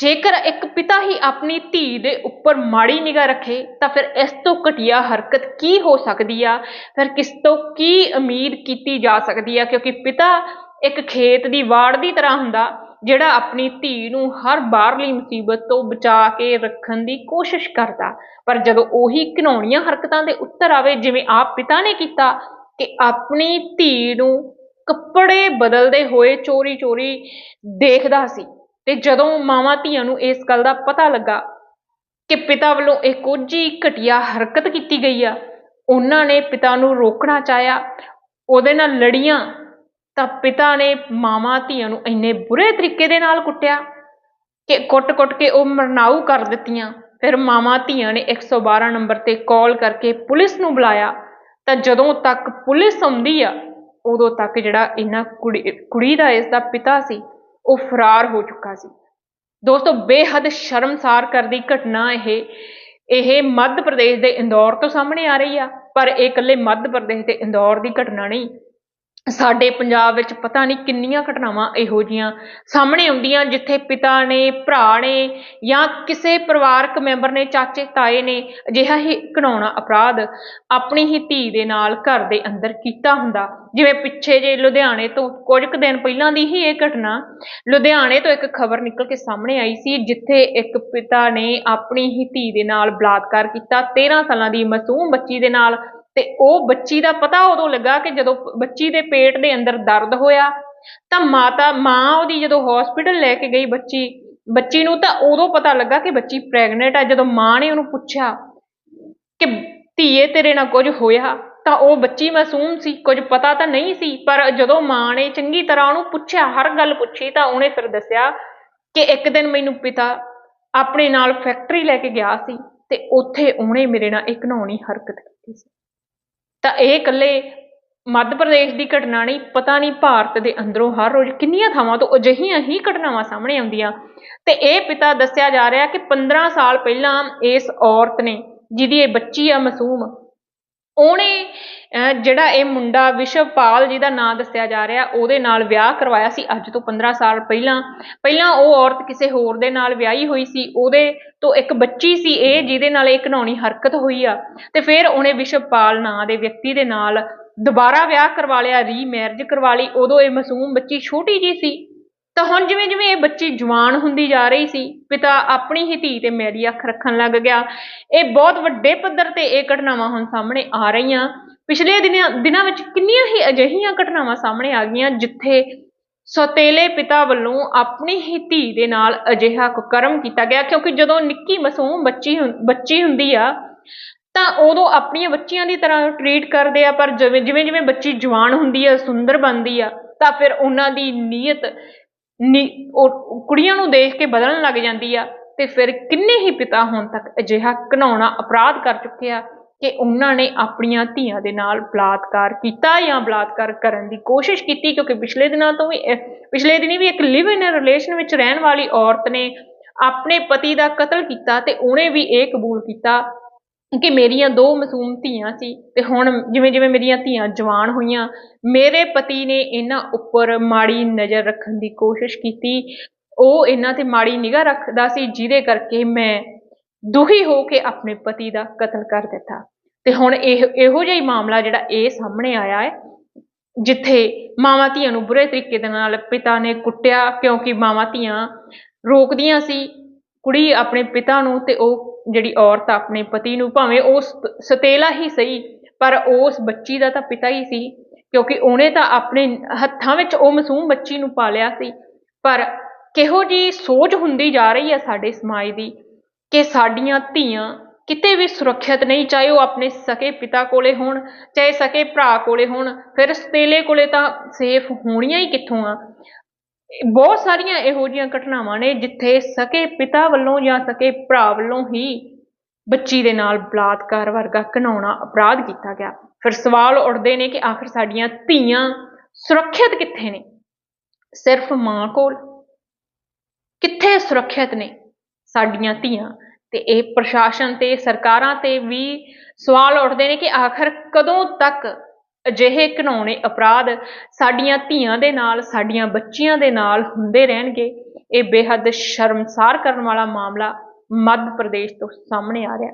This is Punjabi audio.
ਜੇਕਰ ਇੱਕ ਪਿਤਾ ਹੀ ਆਪਣੀ ਧੀ ਦੇ ਉੱਪਰ ਮਾੜੀ ਨਿਗਾਹ ਰੱਖੇ, ਤਾਂ ਫਿਰ ਇਸ ਤੋਂ ਘਟੀਆ ਹਰਕਤ ਕੀ ਹੋ ਸਕਦੀ ਆ? ਫਿਰ ਕਿਸ ਤੋਂ ਕੀ ਉਮੀਦ ਕੀਤੀ ਜਾ ਸਕਦੀ ਆ? ਕਿਉਂਕਿ ਪਿਤਾ ਇੱਕ ਖੇਤ ਦੀ ਵਾੜ ਦੀ ਤਰ੍ਹਾਂ ਹੁੰਦਾ, ਜਿਹੜਾ ਆਪਣੀ ਧੀ ਨੂੰ ਹਰ ਬਾਹਰਲੀ ਮੁਸੀਬਤ ਤੋਂ ਬਚਾ ਕੇ ਰੱਖਣ ਦੀ ਕੋਸ਼ਿਸ਼ ਕਰਦਾ। ਪਰ ਜਦੋਂ ਉਹੀ ਘਿਨਾਉਣੀਆਂ ਹਰਕਤਾਂ ਦੇ ਉੱਤਰ ਆਵੇ, ਜਿਵੇਂ ਆਪ ਪਿਤਾ ਨੇ ਕੀਤਾ, ਕਿ ਆਪਣੀ ਧੀ ਨੂੰ ਕੱਪੜੇ ਬਦਲਦੇ ਹੋਏ ਚੋਰੀ ਚੋਰੀ ਦੇਖਦਾ ਸੀ ਤੇ ਜਦੋਂ ਮਾਵਾਂ ਧੀਆਂ ਨੂੰ ਇਸ ਗੱਲ ਦਾ ਪਤਾ ਲੱਗਾ ਕਿ ਪਿਤਾ ਵੱਲੋਂ ਇਹ ਕੁਝ ਹੀ ਘਟੀਆ ਹਰਕਤ ਕੀਤੀ ਗਈ ਆ, ਉਹਨਾਂ ਨੇ ਪਿਤਾ ਨੂੰ ਰੋਕਣਾ ਚਾਹਿਆ, ਉਹਦੇ ਨਾਲ ਲੜੀਆਂ, ਤਾਂ ਪਿਤਾ ਨੇ ਮਾਵਾਂ ਧੀਆਂ ਨੂੰ ਇੰਨੇ ਬੁਰੇ ਤਰੀਕੇ ਦੇ ਨਾਲ ਕੁੱਟਿਆ ਕਿ ਕੁੱਟ-ਕੁੱਟ ਕੇ ਉਹ ਮਰਨਾਊ ਕਰ ਦਿੱਤੀਆਂ। ਫਿਰ ਮਾਵਾਂ ਧੀਆਂ ਨੇ 112 ਨੰਬਰ ਤੇ ਕਾਲ ਕਰਕੇ ਪੁਲਿਸ ਨੂੰ ਬੁਲਾਇਆ। ਤਾਂ ਜਦੋਂ ਤੱਕ ਪੁਲਿਸ ਆਉਂਦੀ ਆ, ਉਦੋਂ ਤੱਕ ਜਿਹੜਾ ਇਹਨਾਂ ਕੁੜੀ ਕੁੜੀ ਦਾ ਇਸ ਦਾ ਪਿਤਾ ਸੀ ਉਹ ਫਰਾਰ ਹੋ ਚੁੱਕਾ ਸੀ। ਦੋਸਤੋ, ਬੇਹੱਦ ਸ਼ਰਮਸਾਰ ਕਰਦੀ ਘਟਨਾ ਇਹ ਇਹ ਮੱਧ ਪ੍ਰਦੇਸ਼ ਦੇ ਇੰਦੌਰ ਤੋਂ ਸਾਹਮਣੇ ਆ ਰਹੀ ਆ, ਪਰ ਇਹ ਇਕੱਲੇ ਮੱਧ ਪ੍ਰਦੇਸ਼ ਦੇ ਇੰਦੌਰ ਦੀ ਘਟਨਾ ਨਹੀਂ ਸਾਡੇ ਪੰਜਾਬ ਵਿੱਚ ਪਤਾ ਨਹੀਂ ਕਿੰਨੀਆਂ ਘਟਨਾਵਾਂ ਇਹੋ ਜਿਹੀਆਂ ਸਾਹਮਣੇ ਆਉਂਦੀਆਂ, ਜਿੱਥੇ ਪਿਤਾ ਨੇ, ਭਰਾ ਨੇ ਜਾਂ ਕਿਸੇ ਪਰਿਵਾਰਕ ਮੈਂਬਰ ਨੇ, ਚਾਚੇ, ਤਾਏ ਨੇ ਅਜਿਹਾ ਹੀ ਘਿਨਾਉਣਾ ਅਪਰਾਧ ਆਪਣੀ ਹੀ ਧੀ ਦੇ ਨਾਲ ਘਰ ਦੇ ਅੰਦਰ ਕੀਤਾ ਹੁੰਦਾ। ਜਿਵੇਂ ਪਿੱਛੇ ਜੇ ਲੁਧਿਆਣੇ ਤੋਂ ਕੁਝ ਕੁ ਦਿਨ ਪਹਿਲਾਂ ਦੀ ਹੀ ਇਹ ਘਟਨਾ, ਲੁਧਿਆਣੇ ਤੋਂ ਇੱਕ ਖਬਰ ਨਿਕਲ ਕੇ ਸਾਹਮਣੇ ਆਈ ਸੀ, ਜਿੱਥੇ ਇੱਕ ਪਿਤਾ ਨੇ ਆਪਣੀ ਹੀ ਧੀ ਦੇ ਨਾਲ ਬਲਾਤਕਾਰ ਕੀਤਾ। 13 ਸਾਲਾਂ ਦੀ ਮਾਸੂਮ ਬੱਚੀ ਦੇ ਨਾਲ ਤੇ ਉਹ ਬੱਚੀ ਦਾ ਪਤਾ ਉਦੋਂ ਲੱਗਾ ਕਿ ਜਦੋਂ ਬੱਚੀ ਦੇ ਪੇਟ ਦੇ ਅੰਦਰ ਦਰਦ ਹੋਇਆ, ਤਾਂ ਮਾਤਾ, ਮਾਂ ਉਹਦੀ ਜਦੋਂ ਹਸਪੀਟਲ ਲੈ ਕੇ ਗਈ ਬੱਚੀ ਬੱਚੀ ਨੂੰ ਤਾਂ ਉਦੋਂ ਪਤਾ ਲੱਗਾ ਕਿ ਬੱਚੀ ਪ੍ਰੈਗਨੈਂਟ ਹੈ ਜਦੋਂ ਮਾਂ ਨੇ ਉਹਨੂੰ ਪੁੱਛਿਆ ਕਿ ਧੀਏ, ਤੇਰੇ ਨਾਲ ਕੁਝ ਹੋਇਆ? ਤਾਂ ਉਹ ਬੱਚੀ ਮਾਸੂਮ ਸੀ, ਕੁਝ ਪਤਾ ਤਾਂ ਨਹੀਂ ਸੀ, ਪਰ ਜਦੋਂ ਮਾਂ ਨੇ ਚੰਗੀ ਤਰ੍ਹਾਂ ਉਹਨੂੰ ਪੁੱਛਿਆ, ਹਰ ਗੱਲ ਪੁੱਛੀ, ਤਾਂ ਉਹਨੇ ਫਿਰ ਦੱਸਿਆ ਕਿ ਇੱਕ ਦਿਨ ਮੈਨੂੰ ਪਿਤਾ ਆਪਣੇ ਨਾਲ ਫੈਕਟਰੀ ਲੈ ਕੇ ਗਿਆ ਸੀ ਤੇ ਉੱਥੇ ਉਹਨੇ ਮੇਰੇ ਨਾਲ ਇੱਕ ਨੌਣੀ ਹਰਕਤ ਕੀਤੀ ਸੀ। ਤਾਂ ਇਹ ਇਕੱਲੇ ਮੱਧ ਪ੍ਰਦੇਸ਼ ਦੀ ਘਟਨਾ ਨਹੀਂ, ਪਤਾ ਨਹੀਂ ਭਾਰਤ ਦੇ ਅੰਦਰੋਂ ਹਰ ਰੋਜ਼ ਕਿੰਨੀਆਂ ਥਾਵਾਂ ਤੋਂ ਅਜਿਹੀਆਂ ਹੀ ਘਟਨਾਵਾਂ ਸਾਹਮਣੇ ਆਉਂਦੀਆਂ। ਤੇ ਇਹ ਪਿਤਾ ਦੱਸਿਆ ਜਾ ਰਿਹਾ ਕਿ 15 ਸਾਲ ਪਹਿਲਾਂ ਇਸ ਔਰਤ ਨੇ, ਜਿਹਦੀ ਇਹ ਬੱਚੀ ਆ, ਮਾਸੂਮ ਉਹਨੇ ਜਿਹੜਾ ਇਹ ਮੁੰਡਾ ਵਿਸ਼ਵਪਾਲ ਜਿਹਦਾ ਨਾਂ ਦੱਸਿਆ ਜਾ ਰਿਹਾ, ਉਹਦੇ ਨਾਲ ਵਿਆਹ ਕਰਵਾਇਆ ਸੀ ਅੱਜ ਤੋਂ 15 ਸਾਲ ਪਹਿਲਾਂ। ਪਹਿਲਾਂ ਉਹ ਔਰਤ ਕਿਸੇ ਹੋਰ ਦੇ ਨਾਲ ਵਿਆਹੀ ਹੋਈ ਸੀ, ਉਹਦੇ ਤੋਂ ਇੱਕ ਬੱਚੀ ਸੀ ਇਹ, ਜਿਹਦੇ ਨਾਲ ਇਹ ਘਿਨਾਉਣੀ ਹਰਕਤ ਹੋਈ ਆ। ਤੇ ਫਿਰ ਉਹਨੇ ਵਿਸ਼ਵਪਾਲ ਨਾਂ ਦੇ ਵਿਅਕਤੀ ਦੇ ਨਾਲ ਦੁਬਾਰਾ ਵਿਆਹ ਕਰਵਾ ਲਿਆ, ਰੀਮੈਰਿਜ ਕਰਵਾ ਲਈ। ਉਦੋਂ ਇਹ ਮਾਸੂਮ ਬੱਚੀ ਛੋਟੀ ਜੀ ਸੀ। ਤਾਂ ਹੁਣ ਜਿਵੇਂ ਜਿਵੇਂ ਇਹ ਬੱਚੀ ਜਵਾਨ ਹੁੰਦੀ ਜਾ ਰਹੀ ਸੀ, ਪਿਤਾ ਆਪਣੀ ਹੀ ਧੀ ਤੇ ਮੇਰੀ ਅੱਖ ਰੱਖਣ ਲੱਗ ਗਿਆ। ਇਹ ਬਹੁਤ ਵੱਡੇ ਪੱਧਰ ਤੇ ਇਹ ਘਟਨਾਵਾਂ ਹੁਣ ਸਾਹਮਣੇ ਆ ਰਹੀਆਂ। ਪਿਛਲੇ ਦਿਨਾਂ ਦਿਨਾਂ ਵਿੱਚ ਕਿੰਨੀਆਂ ਹੀ ਅਜਿਹੀਆਂ ਘਟਨਾਵਾਂ ਸਾਹਮਣੇ ਆ ਗਈਆਂ, ਜਿੱਥੇ ਸੋਤੇਲੇ ਪਿਤਾ ਵੱਲੋਂ ਆਪਣੀ ਹੀ ਧੀ ਦੇ ਨਾਲ ਅਜਿਹਾ ਕੁਕਰਮ ਕੀਤਾ ਗਿਆ, ਕਿਉਂਕਿ ਜਦੋਂ ਨਿੱਕੀ ਮਾਸੂਮ ਬੱਚੀ ਬੱਚੀ ਹੁੰਦੀ ਆ, ਤਾਂ ਉਦੋਂ ਆਪਣੀਆਂ ਬੱਚੀਆਂ ਦੀ ਤਰ੍ਹਾਂ ਟਰੀਟ ਕਰਦੇ ਆ, ਪਰ ਜਿਵੇਂ ਜਿਵੇਂ ਜਿਵੇਂ ਬੱਚੀ ਜਵਾਨ ਹੁੰਦੀ ਆ, ਸੁੰਦਰ ਬਣਦੀ ਆ, ਤਾਂ ਫਿਰ ਉਹਨਾਂ ਦੀ ਨੀਅਤ ਕੁੜੀਆਂ ਨੂੰ ਦੇਖ ਕੇ ਬਦਲਣ ਲੱਗ ਜਾਂਦੀ ਆ ਤੇ ਫਿਰ ਕਿੰਨੇ ਹੀ ਪਿਤਾ ਹੁਣ ਤੱਕ ਅਜਿਹਾ ਘਨਾਉਣਾ ਅਪਰਾਧ ਕਰ ਚੁੱਕੇ ਆ ਕਿ ਉਹਨਾਂ ਨੇ ਆਪਣੀਆਂ ਧੀਆਂ ਦੇ ਨਾਲ ਬਲਾਤਕਾਰ ਕੀਤਾ ਜਾਂ ਬਲਾਤਕਾਰ ਕਰਨ ਦੀ ਕੋਸ਼ਿਸ਼ ਕੀਤੀ, ਕਿਉਂਕਿ ਪਿਛਲੇ ਦਿਨਾਂ ਤੋਂ ਵੀ ਪਿਛਲੇ ਦਿਨੀ ਵੀ ਇੱਕ ਲਿਵ ਇਨ ਰਿਲੇਸ਼ਨ ਵਿੱਚ ਰਹਿਣ ਵਾਲੀ ਔਰਤ ਨੇ ਆਪਣੇ ਪਤੀ ਦਾ ਕਤਲ ਕੀਤਾ ਤੇ ਉਹਨੇ ਵੀ ਇਹ ਕਬੂਲ ਕੀਤਾ ਕਿ ਮੇਰੀਆਂ ਦੋ ਮਾਸੂਮ ਧੀਆਂ ਸੀ ਤੇ ਹੁਣ ਜਿਵੇਂ ਜਿਵੇਂ ਮੇਰੀਆਂ ਧੀਆਂ ਜਵਾਨ ਹੋਈਆਂ, ਮੇਰੇ ਪਤੀ ਨੇ ਇਹਨਾਂ ਉੱਪਰ ਮਾੜੀ ਨਜ਼ਰ ਰੱਖਣ ਦੀ ਕੋਸ਼ਿਸ਼ ਕੀਤੀ। ਉਹ ਇਹਨਾਂ ਤੇ ਮਾੜੀ ਨਿਗਾਹ ਰੱਖਦਾ ਸੀ, ਜਿਹਦੇ ਕਰਕੇ ਮੈਂ ਦੁਖੀ ਹੋ ਕੇ ਆਪਣੇ ਪਤੀ ਦਾ ਕਤਲ ਕਰ ਦਿੱਤਾ। ਤੇ ਹੁਣ ਇਹ ਇਹੋ ਜਿਹਾ ਹੀ ਮਾਮਲਾ ਜਿਹੜਾ ਇਹ ਸਾਹਮਣੇ ਆਇਆ ਹੈ, ਜਿੱਥੇ ਮਾਵਾਂ ਧੀਆਂ ਨੂੰ ਬੁਰੇ ਤਰੀਕੇ ਦੇ ਨਾਲ ਪਿਤਾ ਨੇ ਕੁੱਟਿਆ, ਕਿਉਂਕਿ ਮਾਵਾਂ ਧੀਆਂ ਰੋਕਦੀਆਂ ਸੀ ਕੁੜੀ ਆਪਣੇ ਪਿਤਾ ਨੂੰ ਤੇ ਉਹ ਜਿਹੜੀ ਔਰਤ ਆਪਣੇ ਪਤੀ ਨੂੰ ਭਾਵੇਂ ਉਹ ਸਤੇਲਾ ਹੀ ਸਹੀ, ਪਰ ਉਸ ਬੱਚੀ ਦਾ ਤਾਂ ਪਿਤਾ ਹੀ ਸੀ, ਕਿਉਂਕਿ ਉਹਨੇ ਤਾਂ ਆਪਣੇ ਹੱਥਾਂ ਵਿੱਚ ਉਹ ਮਾਸੂਮ ਬੱਚੀ ਨੂੰ ਪਾਲਿਆ ਸੀ। ਪਰ ਕਿਹੋ ਜੀ ਸੋਚ ਹੁੰਦੀ ਜਾ ਰਹੀ ਹੈ ਸਾਡੇ ਸਮਾਜ ਦੀ ਕਿ ਸਾਡੀਆਂ ਧੀਆਂ ਕਿਤੇ ਵੀ ਸੁਰੱਖਿਅਤ ਨਹੀਂ, ਚਾਹੇ ਉਹ ਆਪਣੇ ਸਕੇ ਪਿਤਾ ਕੋਲੇ ਹੋਣ, ਚਾਹੇ ਸਕੇ ਭਰਾ ਕੋਲੇ ਹੋਣ, ਫਿਰ ਸਤੇਲੇ ਕੋਲੇ ਤਾਂ ਸੇਫ ਹੋਣੀਆਂ ਹੀ ਕਿੱਥੋਂ ਆ? ਬਹੁਤ ਸਾਰੀਆਂ ਇਹੋ ਜਿਹੀਆਂ ਘਟਨਾਵਾਂ ਨੇ ਜਿੱਥੇ ਸਕੇ ਪਿਤਾ ਵੱਲੋਂ ਜਾਂ ਸਕੇ ਭਰਾ ਵੱਲੋਂ ਹੀ ਬੱਚੀ ਦੇ ਨਾਲ ਬਲਾਤਕਾਰ ਵਰਗਾ ਘਨਾਉਣਾ ਅਪਰਾਧ ਕੀਤਾ ਗਿਆ। ਫਿਰ ਸਵਾਲ ਉੱਠਦੇ ਨੇ ਕਿ ਆਖਰ ਸਾਡੀਆਂ ਧੀਆਂ ਸੁਰੱਖਿਅਤ ਕਿੱਥੇ ਨੇ? ਸਿਰਫ ਮਾਂ ਕੋਲ? ਕਿੱਥੇ ਸੁਰੱਖਿਅਤ ਨੇ ਸਾਡੀਆਂ ਧੀਆਂ? ਤੇ ਇਹ ਪ੍ਰਸ਼ਾਸਨ ਤੇ ਸਰਕਾਰਾਂ ਤੇ ਵੀ ਸਵਾਲ ਉੱਠਦੇ ਨੇ ਕਿ ਆਖਰ ਕਦੋਂ ਤੱਕ ਅਜਿਹੇ ਘਿਨਾਉਣੇ ਅਪਰਾਧ ਸਾਡੀਆਂ ਧੀਆਂ ਦੇ ਨਾਲ, ਸਾਡੀਆਂ ਬੱਚੀਆਂ ਦੇ ਨਾਲ ਹੁੰਦੇ ਰਹਿਣਗੇ। ਇਹ ਬੇਹੱਦ ਸ਼ਰਮਸਾਰ ਕਰਨ ਵਾਲਾ ਮਾਮਲਾ ਮੱਧ ਪ੍ਰਦੇਸ਼ ਤੋਂ ਸਾਹਮਣੇ ਆ ਰਿਹਾ।